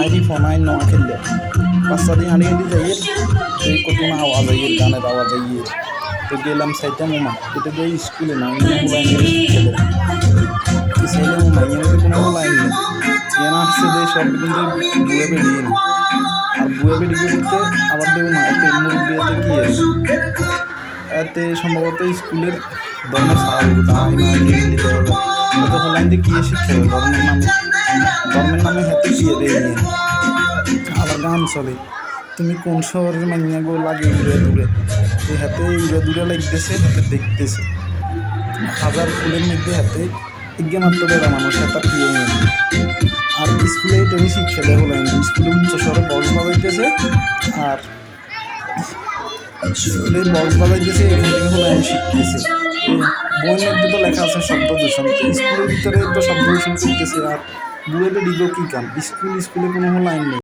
ID phone I ন খেললে। বাচ্চা দিয়ে হাঁড়ি হাঁড়ি যাইয়ে এই কত না আওয়াজ আইয়ে গানের আওয়াজ আইয়ে তো গেলাম সাইডটা মোমা এটা দিয়ে স্কুলে না ছেলে মোমা এর কোনো লাইন নেই এনা আসছে যে সব কিন্তু বুয়ে বেরিয়ে না আর বুয়ে বেরিয়ে বলতে আবার দেখুন না এতে মুরব্বী, এতে কি এতে সম্ভবত স্কুলের ধর্মের দিতে হবে। এত হলাইন দিয়ে কি শিক্ষা হবে ধর্মের নামে ধর্মের নামে হাতে বিয়ে দিয়ে গান চলে। তুমি কোন শহরের মাইয়া গো লাগে উড়ে দূরে? এই হাতে উড়ে দূরে লাগতেছে হাতে দেখতেছে। হাজার ফুলের মধ্যে হাতে মাত্র বেড়া মানুষ হাতে বিয়ে নিয়ে আর স্কুলে তুমি শিক্ষা দেয় হলেন স্কুলে উচ্চ স্বরে বক্স বাজাইতেছে, আর স্কুলে বক্স বাজাইতেছে, এখান থেকে আমি শিখতেছি। বইয়ের মধ্যে তো লেখা আছে শব্দ দূষণ। তো স্কুলের ভিতরে তো শব্দ দূষণ করতেছে আর বুয়েটে ডিগো কী কাম? স্কুল, স্কুলে কোনো লাইন নেই।